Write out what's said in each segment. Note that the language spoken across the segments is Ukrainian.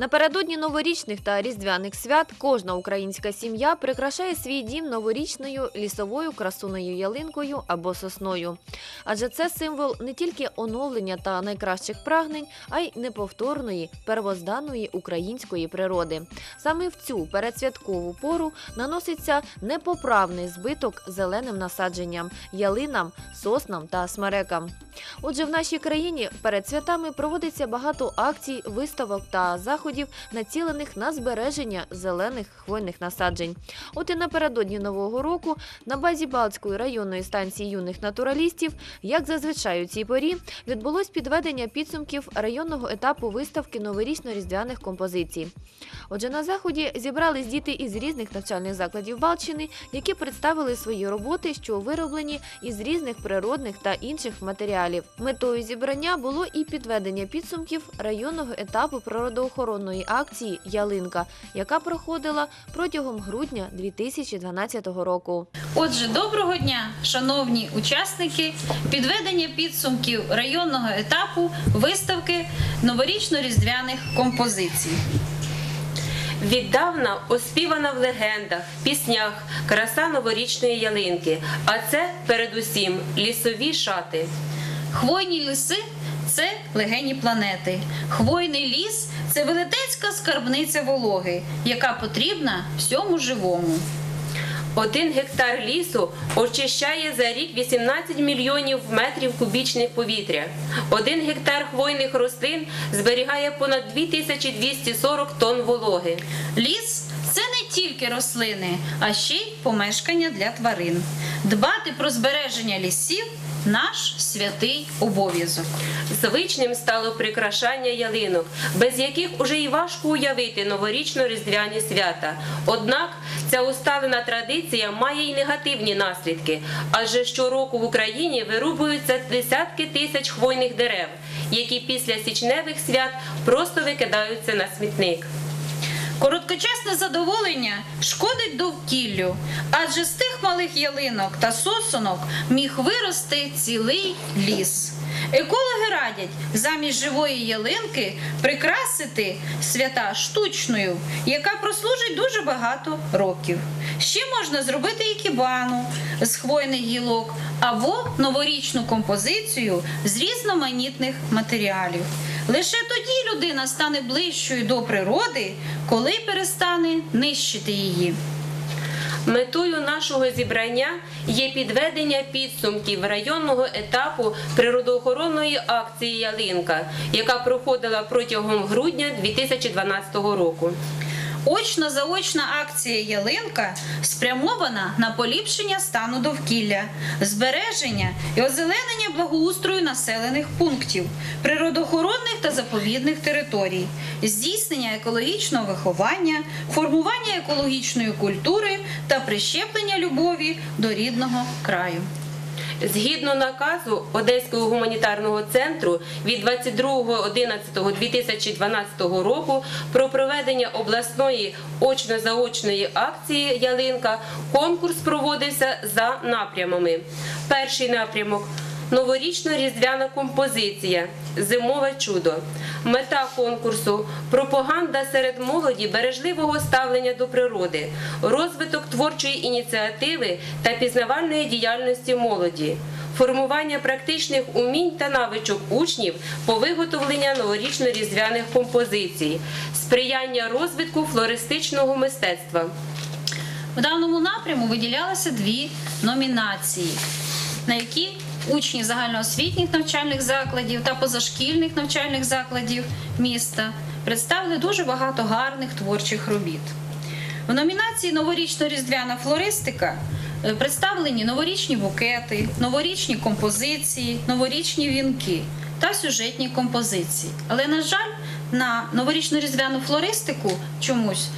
Напередодні новорічних та різдвяних свят кожна українська сім'я прикрашає свій дім новорічною лісовою красуною ялинкою або сосною. Адже це символ не тільки оновлення та найкращих прагнень, а й неповторної первозданної української природи. Саме в цю передсвяткову пору наноситься непоправний збиток зеленим насадженням, ялинам, соснам та смерекам. Отже, в нашій країні перед святами проводиться багато акцій, виставок та заходів, націлених на збереження зелених хвойних насаджень. От і напередодні нового року на базі Балтської районної станції юних натуралістів, як зазвичай у цій порі, відбулось підведення підсумків районного етапу виставки новорічно-різдвяних композицій. Отже, на заході зібрались діти із різних навчальних закладів Балчини, які представили свої роботи, що вироблені із різних природних та інших матеріалів. Метою зібрання було і підведення підсумків районного етапу природоохоронної акції Ялинка, яка проходила протягом грудня 2012 року. Отже, доброго дня, шановні учасники підведення підсумків районного етапу виставки новорічно-різдвяних композицій. Віддавна оспівана в легендах, піснях краса новорічної ялинки, а це передусім лісові шати. Хвойні ліси це легені планети. Хвойний ліс це велетенська скарбниця вологи, яка потрібна всьому живому. Один гектар лісу очищає за рік 18 мільйонів метрів кубічних повітря. Один гектар хвойних рослин зберігає понад 2240 тонн вологи. Ліс це не тільки рослини, а ще й помешкання для тварин. Дбати про збереження лісів наш святий обов'язок. Звичним стало прикрашання ялинок, без яких уже і важко уявити новорічно-різдвяні свята. Однак ця усталена традиція має й негативні наслідки, адже щороку в Україні вирубуються десятки тисяч хвойних дерев, які після січневих свят просто викидаються на смітник. Короткочасне задоволення шкодить довкіллю, адже з тих малих ялинок та сосонок міг вирости цілий ліс. Екологи радять замість живої ялинки прикрасити свята штучною, яка прослужить дуже багато років. Ще можна зробити і кібану з хвойних гілок або новорічну композицію з різноманітних матеріалів. Лише тоді людина стане ближчою до природи, коли перестане нищити її. Метою нашого зібрання є підведення підсумків районного етапу природоохоронної акції Ялинка, яка проходила протягом грудня 2012 року. Очно-заочна акція Ялинка спрямована на поліпшення стану довкілля, збереження і озеленення благоустрою населених пунктів, заповідних територій, здійснення екологічного виховання, формування екологічної культури та прищеплення любові до рідного краю. Згідно наказу Одеського гуманітарного центру від 22.11.2012 року про проведення обласної очно-заочної акції Ялинка, конкурс проводився за напрямами. Перший напрямок Новорічно-різдвяна композиція Зимове чудо. Мета конкурсу пропаганда серед молоді бережливого ставлення до природи, розвиток творчої ініціативи та пізнавальної діяльності молоді, формування практичних умінь та навичок учнів по виготовленню новорічно-різдвяних композицій, сприяння розвитку флористичного мистецтва. В даному напряму виділялися дві номінації, на які учні загальноосвітніх навчальних закладів та позашкільних навчальних закладів міста представили дуже багато гарних творчих робіт. В номінації Новорічно-різдвяна флористика е, представлені новорічні букети, новорічні композиції, новорічні вінки та сюжетні композиції. Але, на жаль, на новорічно-різдвяну флористику чомусь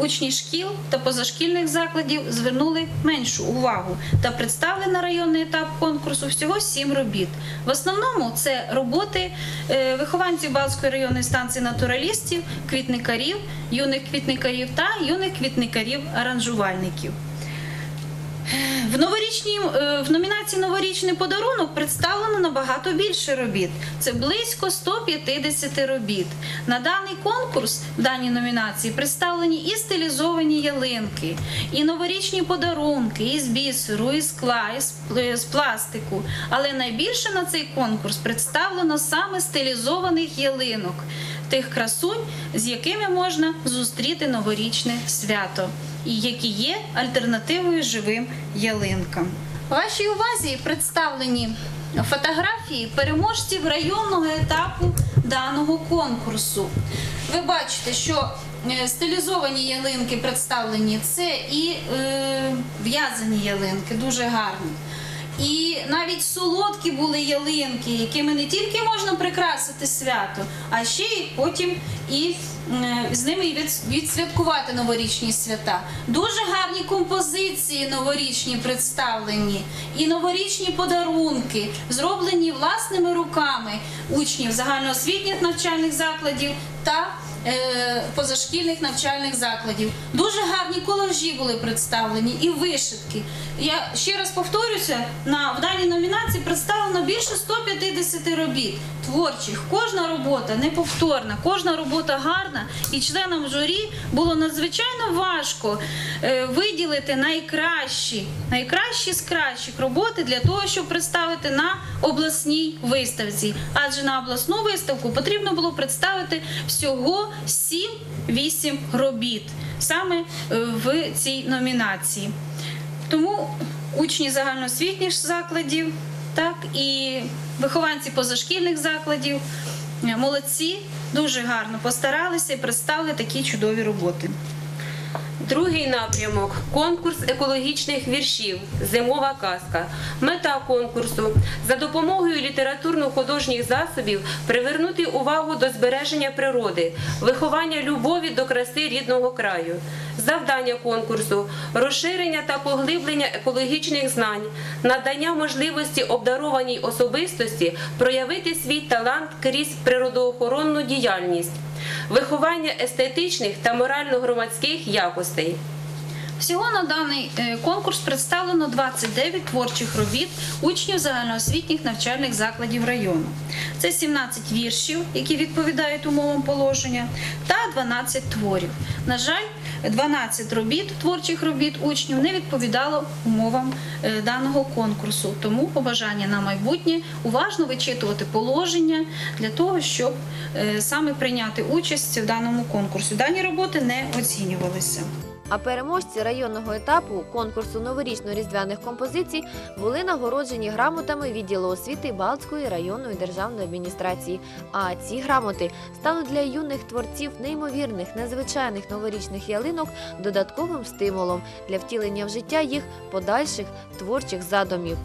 учні шкіл та позашкільних закладів звернули меншу увагу та представили на районний етап конкурсу всього сім робіт. В основному це роботи е, вихованців Балтської районної станції натуралістів, квітникарів, юних квітникарів та юних квітникарів-аранжувальників. В новорічній е, в номінації Новорічний подарунок представлено набагато більше робіт. Це близько 150 робіт. На даний конкурс в даній номінації представлені і стилізовані ялинки, і новорічні подарунки, і з бісеру, і скла, і з пластику. Але найбільше на цей конкурс представлено саме стилізованих ялинок, тих красунь, з якими можна зустріти новорічне свято, і які є альтернативою живим ялинкам. Вашій увазі представлені фотографії переможців районного етапу даного конкурсу. Ви бачите, що е, стилізовані ялинки представлені це і е, в'язані ялинки, дуже гарні. І навіть солодкі були ялинки, якими не тільки можна прикрасити свято, а ще й потім і е, з ними відсвяткувати новорічні свята. Дуже гарні композиції новорічні представлені, і новорічні подарунки, зроблені власними руками учнів загальноосвітніх навчальних закладів та позашкільних навчальних закладів. Дуже гарні колажі були представлені і вишивки. Я ще раз повторюся, на в даній номінації представлено більше 150 робіт творчих. Кожна робота неповторна, кожна робота гарна, і членам журі було надзвичайно важко е, виділити найкращі, найкращі з кращих роботи для того, щоб представити на обласній виставці. Адже на обласну виставку потрібно було представити всього 7-8 робіт саме е, в цій номінації. Тому учні загальноосвітніх закладів, так і вихованці позашкільних закладів, е, молодці, дуже гарно постаралися і представили такі чудові роботи. Другий напрямок конкурс екологічних віршів Зимова казка. Мета конкурсу за допомогою літературно-художніх засобів привернути увагу до збереження природи, виховання любові до краси рідного краю. Завдання конкурсу розширення та поглиблення екологічних знань, надання можливості обдарованій особистості проявити свій талант крізь природоохоронну діяльність виховання естетичних та морально-громадських якостей. Всього на даний е, конкурс представлено 29 творчих робіт учнів загальноосвітніх навчальних закладів району. Це 17 віршів, які відповідають умовам положення, та 12 творів. На жаль, 12 робіт, творчих робіт учнів не відповідало умовам е, даного конкурсу. Тому побажання на майбутнє уважно вичитувати положення для того, щоб е, саме прийняти участь в даному конкурсі. Дані роботи не оцінювалися. А переможці районного етапу конкурсу новорічно-різдвяних композицій були нагороджені грамотами відділу освіти Балтської районної державної адміністрації. А ці грамоти стали для юних творців неймовірних незвичайних новорічних ялинок додатковим стимулом для втілення в життя їх подальших творчих задумів.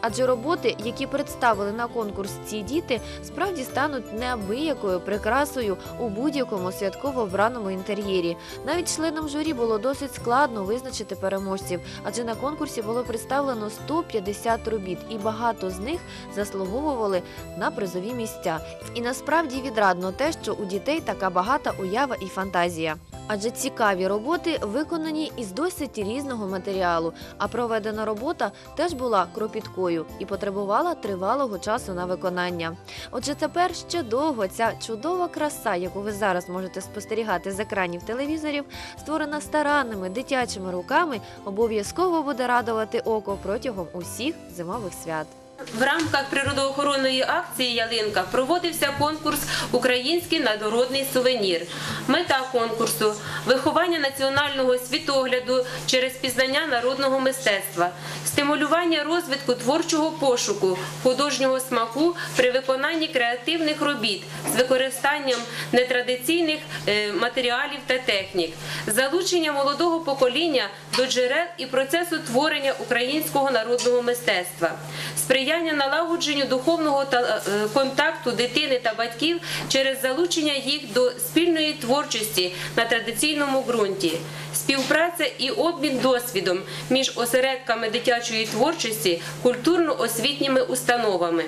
Адже роботи, які представили на конкурс ці діти, справді стануть неабиякою прикрасою у будь-якому святково вбраному інтер'єрі. Навіть членам журі було досить складно визначити переможців, адже на конкурсі було представлено 150 робіт, і багато з них заслуговували на призові місця. І насправді відрадно те, що у дітей така багата уява і фантазія. Адже цікаві роботи виконані із досить різного матеріалу, а проведена робота теж була кропіткою і потребувала тривалого часу на виконання. Отже, тепер ще довго ця чудова краса, яку ви зараз можете спостерігати з екранів телевізорів, створена старанними дитячими руками, обов'язково буде радувати око протягом усіх зимових свят. В рамках природоохоронної акції Ялинка проводився конкурс Український народний сувенір. Мета конкурсу виховання національного світогляду через пізнання народного мистецтва, стимулювання розвитку творчого пошуку, художнього смаку при виконанні креативних робіт з використанням нетрадиційних е, матеріалів та технік, залучення молодого покоління до джерел і процесу творення українського народного мистецтва, сприяння налагодженню духовного е, контакту дитини та батьків через залучення їх до спільної творчості на традиційному ґрунті, співпраця і обмін досвідом між осередками дитячої творчості, культурно-освітніми установами.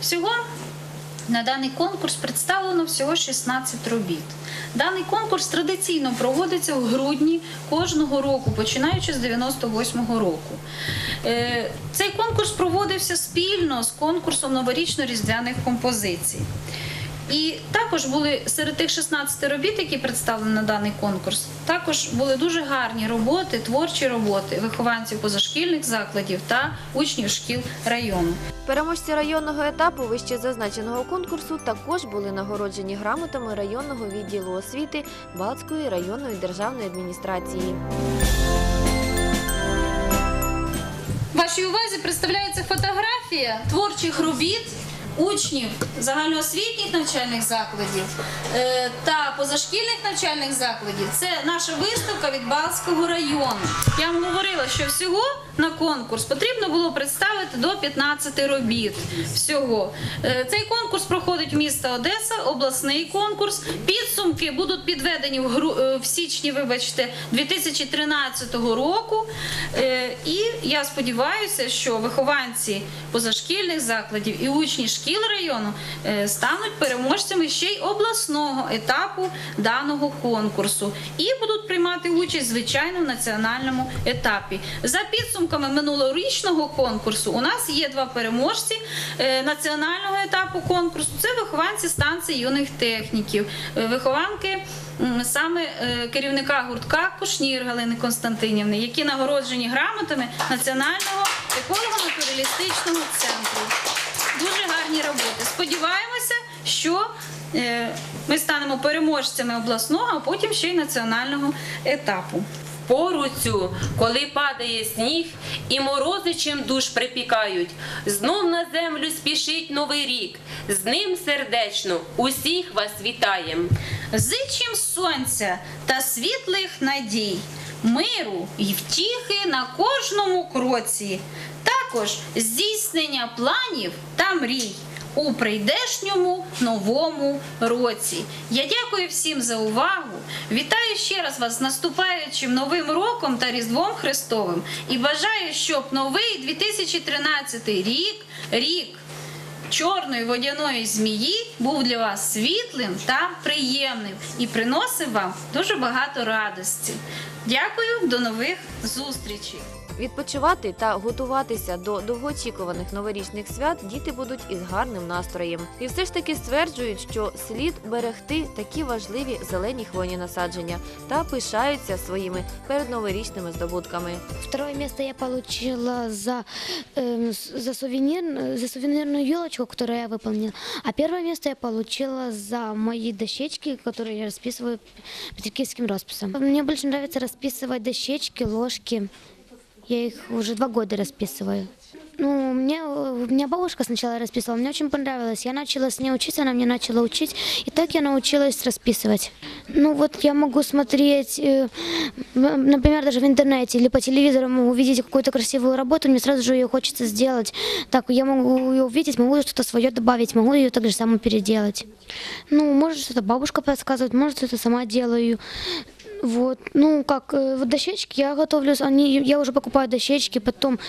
Всього На даний конкурс представлено всього 16 робіт. Даний конкурс традиційно проводиться в грудні кожного року, починаючи з 98-го року. Е, Цей конкурс проводився спільно з конкурсом новорічно-різдвяних композицій. І також були серед тих 16 робіт, які представлені на даний конкурс, також були дуже гарні роботи, творчі роботи вихованців позашкільних закладів та учнів шкіл району. Переможці районного етапу вище зазначеного конкурсу також були нагороджені грамотами районного відділу освіти Балтської районної державної адміністрації. Вашій увазі представляється фотографія творчих робіт учнів загальноосвітніх навчальних закладів е, та позашкільних навчальних закладів. Це наша виставка від Балтського району. Я вам говорила, що всього на конкурс потрібно було представити до 15 робіт. Всього Е, цей конкурс проходить в місто Одеса, обласний конкурс. Підсумки будуть підведені в е, в січні, вибачте, 2013 року. І я сподіваюся, що вихованці позашкільних закладів і учні шкіл району е, стануть переможцями ще й обласного етапу даного конкурсу і будуть приймати участь звичайно в національному етапі. За підсумками минулорічного конкурсу у нас є два переможці е, національного етапу конкурсу. Це вихованці станції юних техніків, е, вихованки саме керівника гуртка Кушнір Галини Константинівни, які нагороджені грамотами Національного еколого-натуралістичного центру. Гарні роботи. Сподіваємося, що е, ми станемо переможцями обласного, а потім ще й національного етапу. Пору цю, коли падає сніг і морози чим душ припікають, знов на землю спішить новий рік. З ним сердечно усіх вас вітаєм. Зичим сонця та світлих надій, миру і втіхи на кожному кроці, також здійснення планів та мрій у прийдешньому новому році. Я дякую всім за увагу. Вітаю ще раз вас з наступаючим новим роком та Різдвом Христовим і бажаю, щоб новий 2013 рік, рік чорної водяної змії був для вас світлим та приємним і приносив вам дуже багато радості. Дякую, до нових зустрічей! Відпочивати та готуватися до довгоочікуваних новорічних свят діти будуть із гарним настроєм. І все ж таки стверджують, що слід берегти такі важливі зелені хвойні насадження та пишаються своїми передноворічними здобутками. Второе место я получила за, эм, с- за, сувенир, за сувенирную елочку, которую я выполнила. А первое место я получила за мои дощечки, которые я расписываю петрикийским росписом. Мне больше нравится расписывать дощечки, ложки. Я их уже два года расписываю. Ну, мне, у меня бабушка сначала расписывала, мне очень понравилось. Я начала с ней учиться, она мне начала учить, и так я научилась расписывать. Ну вот я могу смотреть, э, в- например, даже в интернете или по телевизору могу увидеть какую-то красивую работу, мне сразу же ее хочется сделать. Так, я могу ее увидеть, могу что-то свое добавить, могу ее так же само переделать. Ну, может, что-то бабушка подсказывает, может, что-то сама делаю. Вот, ну как э, вот дощечки я готовлю, они, я уже покупаю дощечки, потом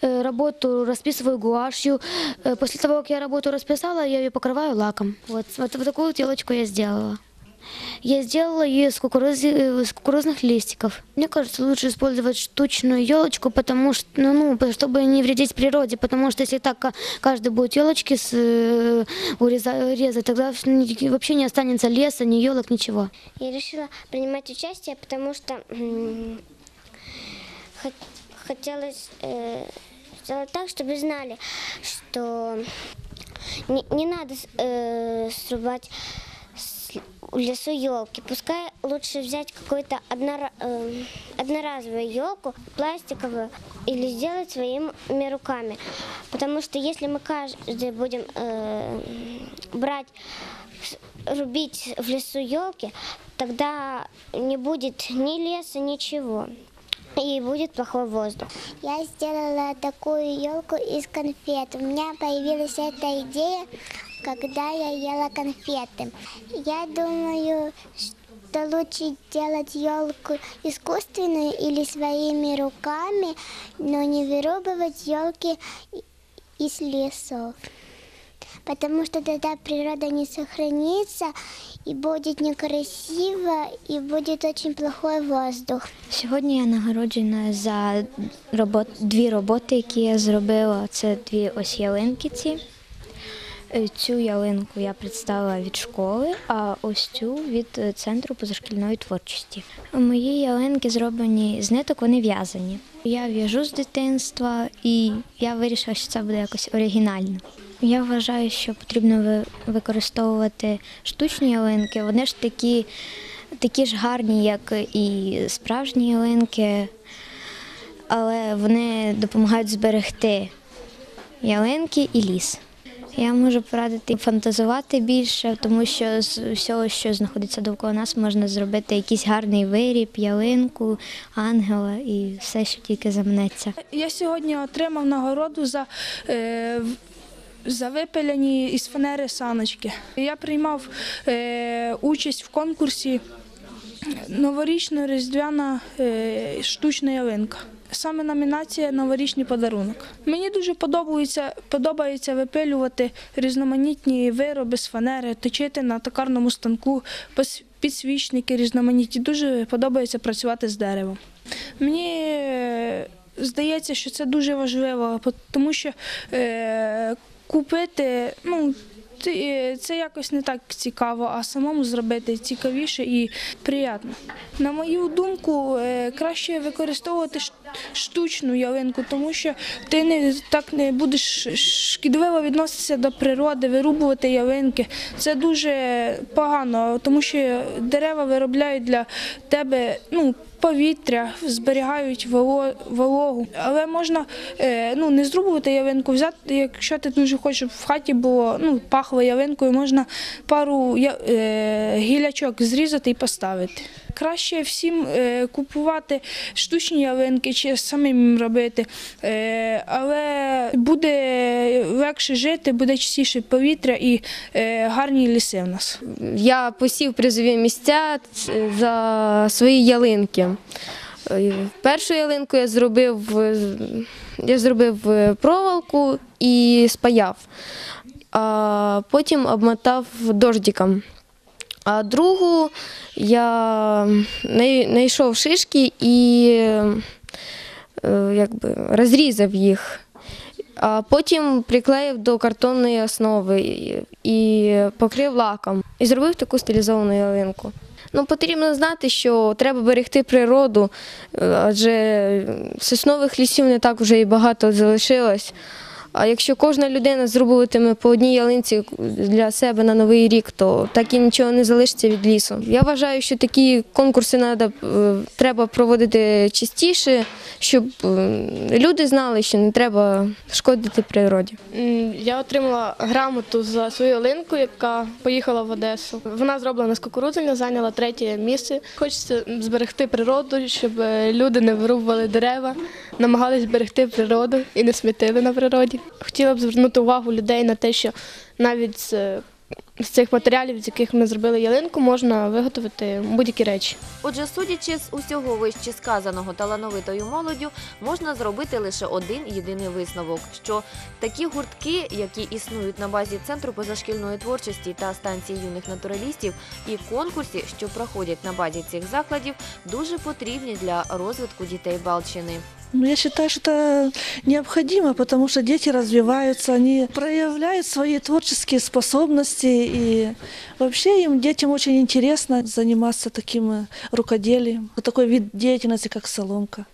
э, работу расписываю гуашью. Э, после того, как я работу расписала, я ее покрываю лаком. Вот, вот, вот такую телочку я сделала. Я сделала ее из, кукурузы, э, из кукурузных листиков. Мне кажется, лучше использовать штучную елочку, потому что, ну, ну, по- чтобы не вредить природе, потому что если так ка- каждый будет елочки с, э, уреза- резать, тогда в- ни- вообще не останется леса, ни елок, ничего. Я решила принимать участие, потому что м, хот- хотелось э, сделать так, чтобы знали, что не, не надо с- э, срубать с- в лесу елки. Пускай лучше взять какую-то однора- э, одноразовую елку, пластиковую, или сделать своими руками. Потому что если мы каждый будем э, брать рубить в лесу елки, тогда не будет ни леса, ничего. И будет плохой воздух. Я сделала такую елку из конфет. У меня появилась эта идея, когда я ела конфеты. Я думаю, что лучше делать елку искусственную или своими руками, но не вырубывать елки из лесов. потому что тогда природа не сохранится, и будет некрасиво, и будет очень плохой воздух. Сьогодні я нагороджена за робот, дві роботи, які я зробила. Це дві ось ялинки ці. Е, Цю ялинку я представила від школи, а ось цю від е, центру позашкільної творчості. Мої ялинки зроблені з ниток, вони в'язані. Я в'яжу з дитинства і я вирішила, що це буде якось оригінально. Я вважаю, що потрібно використовувати штучні ялинки. Вони ж такі, такі ж гарні, як і справжні ялинки, але вони допомагають зберегти ялинки і ліс. Я можу порадити фантазувати більше, тому що з всього, що знаходиться довкола нас, можна зробити якийсь гарний виріб, ялинку, ангела і все, що тільки замнеться. Я сьогодні отримав нагороду за, е, за випилені із фанери саночки. Я приймав е, участь в конкурсі новорічно-різдвяна е, штучна ялинка. Саме номінація Новорічний подарунок. Мені дуже подобається, подобається випилювати різноманітні вироби з фанери, точити на токарному станку, підсвічники різноманітні. Дуже подобається працювати з деревом. Мені е, здається, що це дуже важливо, тому що е, купити, ну, це якось не так цікаво, а самому зробити цікавіше і приємно. На мою думку, е, краще використовувати штучну ялинку, тому що ти не так не будеш шкідливо відноситися до природи, вирубувати ялинки. Це дуже погано, тому що дерева виробляють для тебе ну, повітря, зберігають воло- вологу. Але можна е, ну, не зрубувати ялинку, взяти, якщо ти дуже хочеш, щоб в хаті було ну, пахло ялинкою, можна пару е, гілячок зрізати і поставити. Краще всім е, купувати штучні ялинки чи самим робити, е, але буде легше жити, буде чистіше повітря і е, гарні ліси в нас. Я посів призові місця за свої ялинки. Першу ялинку я зробив, я зробив проволоку і спаяв, а потім обмотав дождиком. А другу я най- знайшов шишки і е, якби, розрізав їх. А потім приклеїв до картонної основи і покрив лаком. І зробив таку стилізовану ялинку. Ну, потрібно знати, що треба берегти природу, е, адже соснових лісів не так вже і багато залишилось. А якщо кожна людина зробитиме по одній ялинці для себе на новий рік, то так і нічого не залишиться від лісу. Я вважаю, що такі конкурси е, треба проводити частіше, щоб е, люди знали, що не треба шкодити природі. Я отримала грамоту за свою ялинку, яка поїхала в Одесу. Вона зроблена з кукурудзення, зайняла третє місце. Хочеться зберегти природу, щоб е, люди не вирубували дерева, намагались зберегти природу і не смітили на природі. Хотіла б звернути увагу людей на те, що навіть з, з цих матеріалів, з яких ми зробили ялинку, можна виготовити будь-які речі. Отже, судячи з усього вище сказаного талановитою молоддю, можна зробити лише один єдиний висновок: що такі гуртки, які існують на базі центру позашкільної творчості та станції юних натуралістів, і конкурси, що проходять на базі цих закладів, дуже потрібні для розвитку дітей Балчини. Ну, я считаю, что это необходимо, потому что дети развиваются, они проявляют свои творческие способности, и вообще им, детям, очень интересно заниматься таким э, рукоделием, такой вид деятельности, как соломка.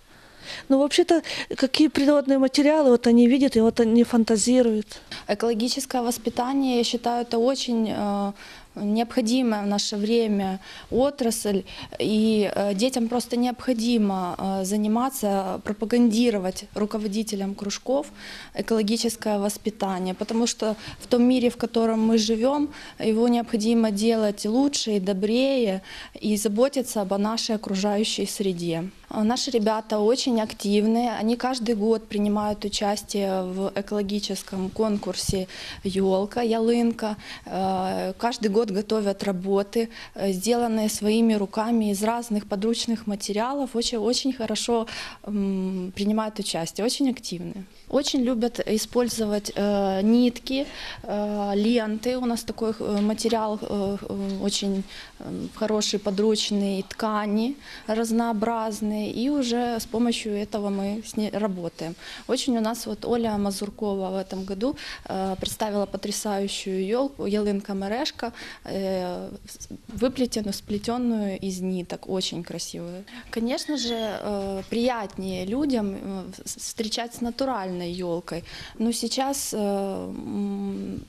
Ну, вообще-то, какие природные материалы, вот они видят, и вот они фантазируют. Экологическое воспитание, я считаю, это очень э, необходимая в наше время отрасль, и э, детям просто необходимо э, заниматься, пропагандировать руководителям кружков экологическое воспитание, потому что в том мире, в котором мы живем, его необходимо делать лучше и добрее, и заботиться об нашей окружающей среде. А Наши ребята очень активные, они каждый год принимают участие в экологическом конкурсе «Елка», «Ялынка». Э, Каждый год готовят работы, э, сделанные своими руками из разных подручных материалов. Очень, очень хорошо принимают участие, очень активные. Очень любят использовать э, нитки, э, ленты. У нас такой э, материал э, э, очень э, хороший, подручный, ткани разнообразные. И уже с помощью этого мы с ней работаем. Очень у нас вот Оля Мазуркова в этом году э, представила потрясающую елку, ялинка мережка, э, с- выплетенную, сплетенную из ниток, очень красивую. Конечно же, э, приятнее людям э, с- встречать с натуральной елкой. Но сейчас э, м,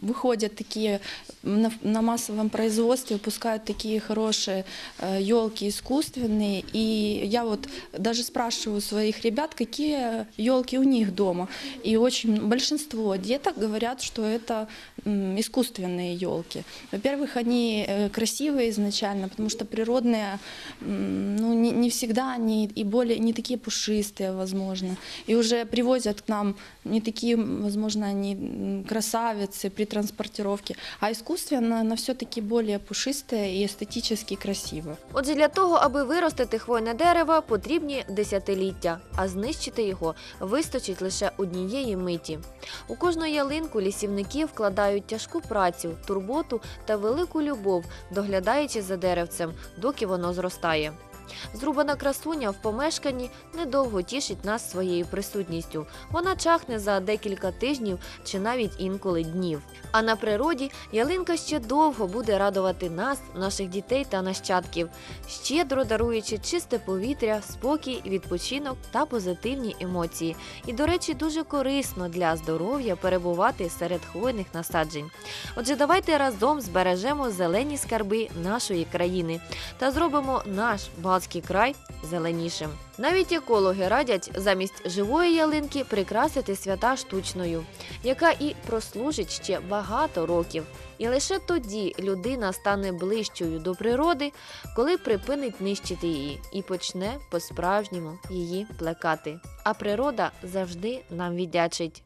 выходят такие на, на массовом производстве, выпускают такие хорошие елки искусственные. И я вот даже спрашиваю своих ребят, какие елки у них дома. И очень большинство деток говорят, что это искусственные елки. Во-первых, они э, красивые изначально, потому что природные, ну, не, не всегда они и более не такие пушистые, возможно. И уже привозят к нам не такие, возможно, они м, красавицы при транспортировке, а искусственно она все-таки более пушистая и эстетически красивая. Отже, для того, аби виростити хвойне дерево, потрібні десятиліття, а знищити його вистачить лише однієї миті. У кожну ялинку лісівники вкладають тяжку працю, турботу та велику любов, доглядаючи за деревцем, доки воно зростає. Зрубана красуня в помешканні недовго тішить нас своєю присутністю. Вона чахне за декілька тижнів чи навіть інколи днів. А на природі ялинка ще довго буде радувати нас, наших дітей та нащадків, щедро даруючи чисте повітря, спокій, відпочинок та позитивні емоції. І, до речі, дуже корисно для здоров'я перебувати серед хвойних насаджень. Отже, давайте разом збережемо зелені скарби нашої країни та зробимо наш Балтський край зеленішим. Навіть екологи радять замість живої ялинки прикрасити свята штучною, яка і прослужить ще багато років. І лише тоді людина стане ближчою до природи, коли припинить нищити її і почне по-справжньому її плекати. А природа завжди нам віддячить.